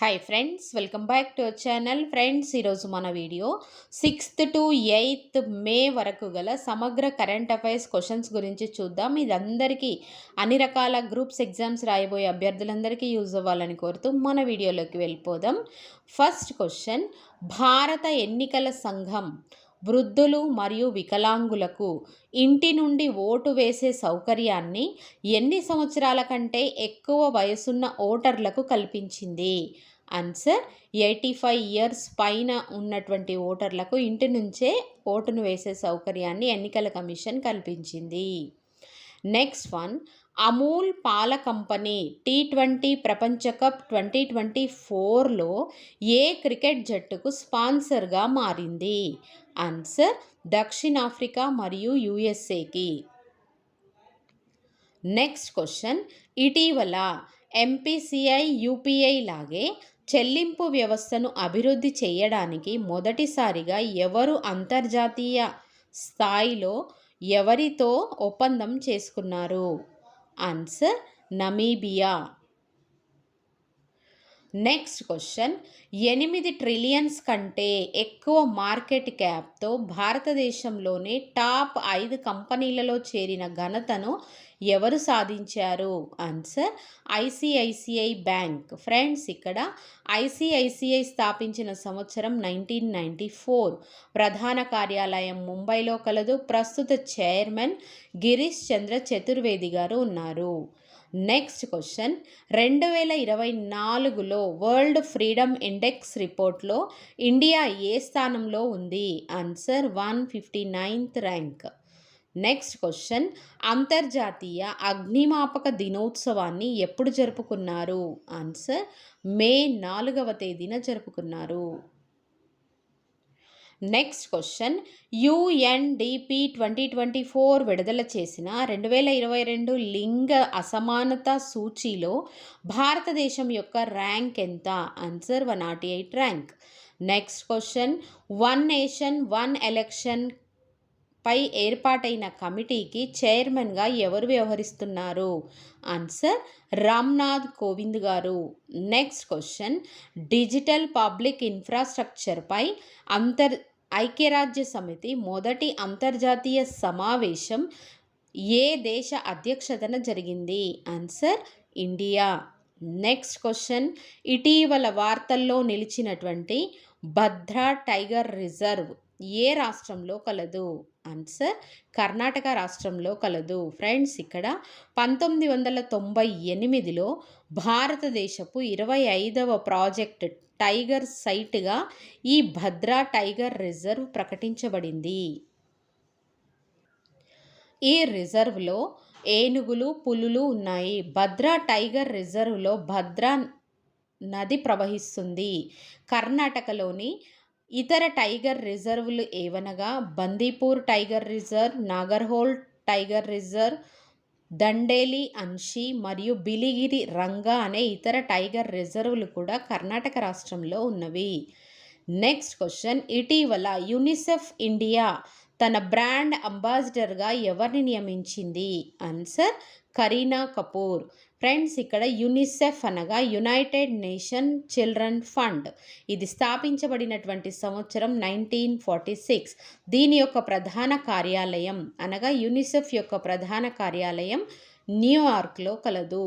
Hi friends welcome back to our channel friends ఈరోజు మన video sixth to eighth May వరకు గల సమగ్ర కరెంట్ అఫైర్స్ క్వశ్చన్స్ గురించి చూద్దాం. ఇది అందరికీ అన్ని రకాల గ్రూప్స్ ఎగ్జామ్స్ రాయబోయే అభ్యర్థులందరికీ యూజ్ అవ్వాలని కోరుతూ మన వీడియోలోకి వెళ్ళిపోదాం. ఫస్ట్ క్వశ్చన్ భారత ఎన్నికల సంఘం వృద్ధులు మరియు వికలాంగులకు ఇంటి నుండి ఓటు వేసే సౌకర్యాన్ని ఎన్ని సంవత్సరాల కంటే ఎక్కువ వయసున్న ఓటర్లకు కల్పించింది? ఆన్సర్ ఎయిటీ ఫైవ్ ఇయర్స్ పైన ఉన్నటువంటి ఓటర్లకు ఇంటి నుంచే ఓటును వేసే సౌకర్యాన్ని ఎన్నికల కమిషన్ కల్పించింది. నెక్స్ట్ వన్ అమూల్ పాల కంపెనీ టీ ట్వంటీ ప్రపంచ కప్ ట్వంటీ ట్వంటీ ఫోర్లో ఏ క్రికెట్ జట్టుకు స్పాన్సర్గా మారింది? ఆన్సర్ దక్షిణాఫ్రికా మరియు యుఎస్ఏకి. నెక్స్ట్ క్వశ్చన్ ఇటీవల ఎంపీసీఐ యూపీఐ లాగే చెల్లింపు వ్యవస్థను అభివృద్ధి చేయడానికి మొదటిసారిగా ఎవరు అంతర్జాతీయ స్థాయిలో ఎవరితో ఒప్పందం చేసుకున్నారు? ఆన్సర్ నమీబియా నెక్స్ట్ క్వశ్చన్ ఎనిమిది ట్రిలియన్స్ కంటే ఎక్కువ మార్కెట్ క్యాప్తో భారతదేశంలోనే టాప్ ఐదు కంపెనీలలో చేరిన ఘనతను ఎవరు సాధించారు? ఆన్సర్ ఐసిఐసిఐ బ్యాంక్ ఫ్రెండ్స్ ఇక్కడ ఐసిఐసిఐ స్థాపించిన సంవత్సరం నైన్టీన్ నైంటీ ఫోర్ ప్రధాన కార్యాలయం ముంబైలో కలదు. ప్రస్తుత చైర్మన్ గిరీష్ చంద్ర చతుర్వేది గారు ఉన్నారు. నెక్స్ట్ క్వశ్చన్ రెండు వేల ఇరవై నాలుగులో వరల్డ్ ఫ్రీడమ్ ఇండెక్స్ రిపోర్ట్లో ఇండియా ఏ స్థానంలో ఉంది? Answer one fifty ninth rank next question అంతర్జాతీయ అగ్నిమాపక దినోత్సవాన్ని ఎప్పుడు జరుపుకున్నారు? ఆన్సర్ మే నాలుగవ తేదీన జరుపుకున్నారు. Next question UNDP twenty twenty four విడుదల చేసిన రెండు వేల ఇరవై రెండు లింగ అసమానత సూచీలో భారతదేశం యొక్క ర్యాంక్ ఎంత? Answer one naught eight rank next question one nation one election పై ఏర్పాటైన కమిటీకి చైర్మన్గా ఎవరు వ్యవహరిస్తున్నారు? ఆన్సర్ రామ్నాథ్ కోవింద్ గారు. నెక్స్ట్ క్వశ్చన్ డిజిటల్ పబ్లిక్ ఇన్ఫ్రాస్ట్రక్చర్పై అంతర్ ఐక్యరాజ్య సమితి మొదటి అంతర్జాతీయ సమావేశం ఏ దేశ అధ్యక్షతన జరిగింది? Answer India. Next question. ఇటీవల వార్తల్లో నిలిచినటువంటి భద్రా టైగర్ రిజర్వ్ ఏ రాష్ట్రంలో కలదు? ఆన్సర్ కర్ణాటక రాష్ట్రంలో కలదు. ఫ్రెండ్స్ ఇక్కడ పంతొమ్మిది వందల తొంభై ఎనిమిదిలో భారతదేశపు ఇరవై ఐదవ ప్రాజెక్ట్ టైగర్ సైట్గా ఈ భద్రా టైగర్ రిజర్వ్ ప్రకటించబడింది. ఈ రిజర్వ్లో ఏనుగులు పులులు ఉన్నాయి. భద్రా టైగర్ రిజర్వ్లో భద్రా నది ప్రవహిస్తుంది. కర్ణాటకలోని ఇతర టైగర్ రిజర్వ్లు ఏవనగా Bandipur tiger reserve Nagarhole tiger reserve Dandeli Anshi మరియు బిలిగిరి రంగా అనే ఇతర టైగర్ రిజర్వులు కూడా కర్ణాటక రాష్ట్రంలో ఉన్నవి. Next question. ఇటీవల యునిసెఫ్ ఇండియా తన బ్రాండ్ అంబాసిడర్గా ఎవరిని నియమించింది? ఆన్సర్ కరీనా కపూర్. ఫ్రెండ్స్ ఇక్కడ యునిసెఫ్ అనగా యునైటెడ్ నేషన్ చిల్డ్రన్ ఫండ్. ఇది స్థాపించబడినటువంటి సంవత్సరం నైన్టీన్ ఫార్టీ సిక్స్. దీని యొక్క ప్రధాన కార్యాలయం అనగా యునిసెఫ్ యొక్క ప్రధాన కార్యాలయం న్యూయార్క్లో కలదు.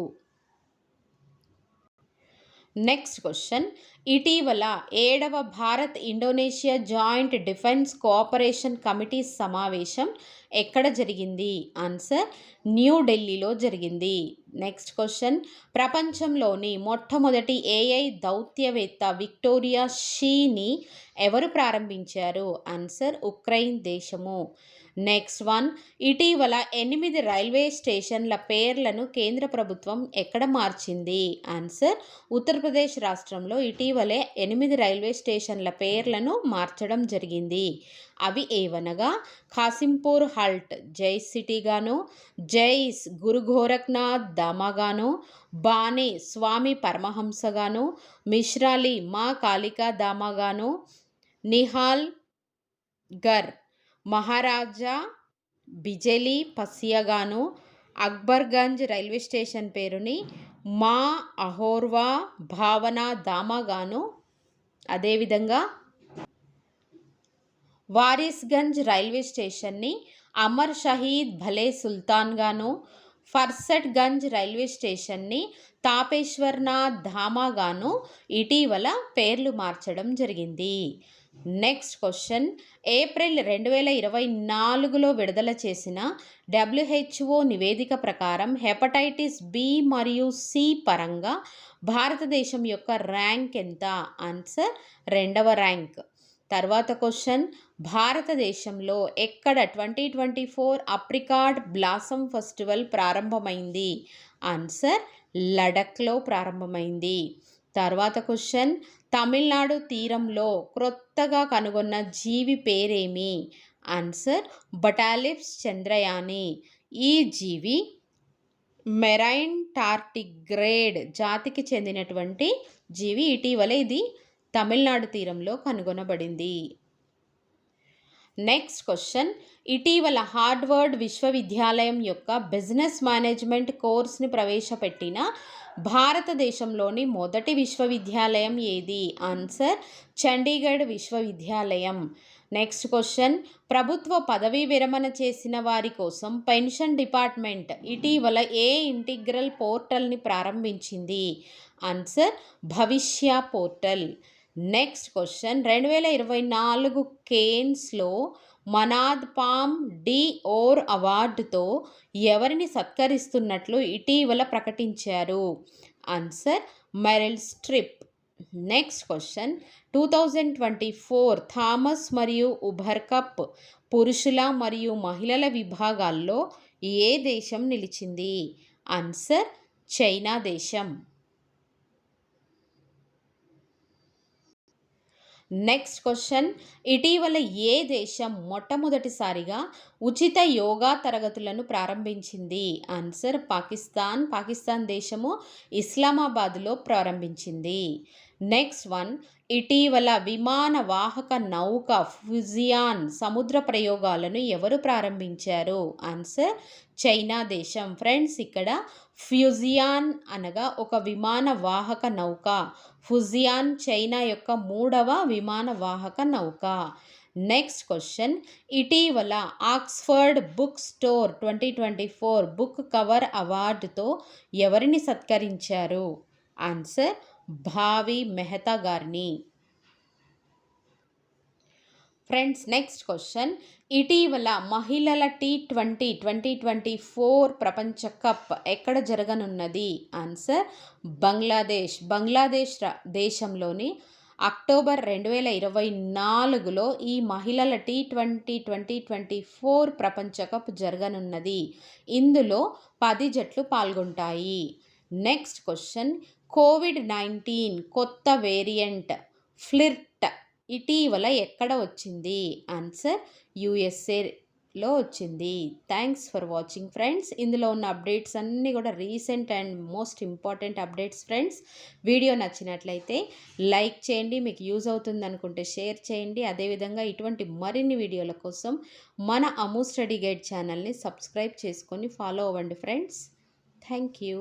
Next question. ఇటీవల ఏడవ Bharat Indonesia joint defence cooperation committee సమావేశం ఎక్కడ జరిగింది? ఆన్సర్ న్యూఢిల్లీలో జరిగింది. నెక్స్ట్ క్వశ్చన్ ప్రపంచంలోని మొట్టమొదటి ఏఐ దౌత్యవేత్త విక్టోరియా షీని ఎవరు ప్రారంభించారు? ఆన్సర్ ఉక్రెయిన్ దేశము. నెక్స్ట్ వన్ ఇటీవల ఎనిమిది రైల్వే స్టేషన్ల పేర్లను కేంద్ర ప్రభుత్వం ఎక్కడ మార్చింది? ఆన్సర్ ఉత్తరప్రదేశ్ రాష్ట్రంలో ఇటీవలే ఎనిమిది రైల్వే స్టేషన్ల పేర్లను మార్చడం జరిగింది. అవి ఏవనగా ఖాసింపూర్ హల్ట్ జై సిటీగాను జైస్ గురు గోరఖ్నాథ్ దామాగాను బానే స్వామి పరమహంసగాను మిశ్రాలి మా కాళికా దామాగాను నిహాల్ గర్ మహారాజా బిజెలి పసియాగాను అక్బర్గంజ్ రైల్వే స్టేషన్ పేరుని మా అహోర్వా భావన దామాగాను అదేవిధంగా వారిస్గంజ్ రైల్వే స్టేషన్ని అమర్ షహీద్ భలే సుల్తాన్గాను ఫర్సట్గంజ్ రైల్వే స్టేషన్ని తాపేశ్వర్నాథ్ ధామాగాను ఇటీవల పేర్లు మార్చడం జరిగింది. Next question. ఏప్రిల్ రెండు వేల ఇరవై నాలుగులో విడుదల చేసిన డబ్ల్యూహెచ్ఓ నివేదిక ప్రకారం హెపటైటిస్ బి మరియు సి పరంగా భారతదేశం యొక్క ర్యాంక్ ఎంత? ఆన్సర్ రెండవ ర్యాంక్. తర్వాత క్వశ్చన్. భారతదేశంలో ఎక్కడ twenty twenty four apricot blossom festival ప్రారంభమైంది? ఆన్సర్ లడఖ్లో ప్రారంభమైంది. తర్వాత క్వశ్చన్. తమిళనాడు తీరంలో క్రొత్తగా కనుగొన్న జీవి పేరేమి? ఆన్సర్ బటాలిప్స్ చంద్రయాని. ఈ జీవి మెరైన్ టార్టిగ్రేడ్ జాతికి చెందినటువంటి జీవి ఇటీవల ఇది తమిళనాడు తీరంలో కనుగొనబడింది. Next question. ఇటీవల హార్డ్వర్డ్ విశ్వవిద్యాలయం యొక్క బిజినెస్ మేనేజ్మెంట్ కోర్స్ని ప్రవేశపెట్టిన భారతదేశంలోని మొదటి విశ్వవిద్యాలయం ఏది? ఆన్సర్ చండీగఢ్ విశ్వవిద్యాలయం. నెక్స్ట్ క్వశ్చన్ ప్రభుత్వ పదవీ విరమణ చేసిన వారి కోసం పెన్షన్ డిపార్ట్మెంట్ ఇటీవల ఏ ఇంటిగ్రల్ పోర్టల్ని ప్రారంభించింది? Answer Bhavishya portal. Next question రెండు వేల ఇరవై నాలుగు కేన్స్లో మనాద్ పామ్ డి ఓర్ అవార్డుతో ఎవరిని సత్కరిస్తున్నట్లు ఇటీవల ప్రకటించారు? Answer Meryl Streep. Next question. Two thousand twenty four Thomas మరియు ఉభర్ కప్ పురుషుల మరియు మహిళల విభాగాల్లో ఏ దేశం నిలిచింది? ఆన్సర్ చైనా దేశం. నెక్స్ట్ క్వశ్చన్ ఇటీవల ఏ దేశం మొట్టమొదటిసారిగా ఉచిత యోగా తరగతులను ప్రారంభించింది? ఆన్సర్ పాకిస్తాన్. పాకిస్తాన్ దేశము ఇస్లామాబాద్లో ప్రారంభించింది. నెక్స్ట్ వన్ ఇటీవల విమాన వాహక నౌక ఫుజియాన్ సముద్ర ప్రయోగాలను ఎవరు ప్రారంభించారు? ఆన్సర్ చైనా దేశం. ఫ్రెండ్స్ ఇక్కడ ఫ్యూజియాన్ అనగా ఒక విమాన వాహక నౌక. ఫుజియాన్ చైనా యొక్క మూడవ విమాన వాహక నౌక. నెక్స్ట్ క్వశ్చన్ ఇటీవల Oxford book store twenty twenty four book cover అవార్డుతో ఎవరిని సత్కరించారు? ఆన్సర్ భావి మెహతా గారిని. ఫ్రెండ్స్ నెక్స్ట్ క్వశ్చన్ ఇటీవల మహిళల T twenty twenty twenty four ప్రపంచ కప్ ఎక్కడ జరగనున్నది? ఆన్సర్ బంగ్లాదేశ్. బంగ్లాదేశ్ దేశంలోని అక్టోబర్ రెండు వేల ఇరవై నాలుగులో ఈ మహిళల T twenty twenty twenty four ప్రపంచ కప్ జరగనున్నది. ఇందులో పది జట్లు పాల్గొంటాయి. నెక్స్ట్ క్వశ్చన్ కోవిడ్ నైన్టీన్ కొత్త వేరియంట్ ఫ్లిర్ట్ ఇటీవల ఎక్కడ వచ్చింది? ఆన్సర్ యుఎస్ఏలో వచ్చింది. థ్యాంక్స్ ఫర్ వాచింగ్ ఫ్రెండ్స్ ఇందులో ఉన్న అప్డేట్స్ అన్నీ కూడా recent and most important updates friends video నచ్చినట్లయితే లైక్ చేయండి. మీకు యూజ్ అవుతుంది అనుకుంటే షేర్ చేయండి. అదేవిధంగా ఇటువంటి మరిన్ని వీడియోల కోసం మన అము స్టడీ గైడ్ ఛానల్ని సబ్స్క్రైబ్ చేసుకొని ఫాలో అవ్వండి ఫ్రెండ్స్ థ్యాంక్ యూ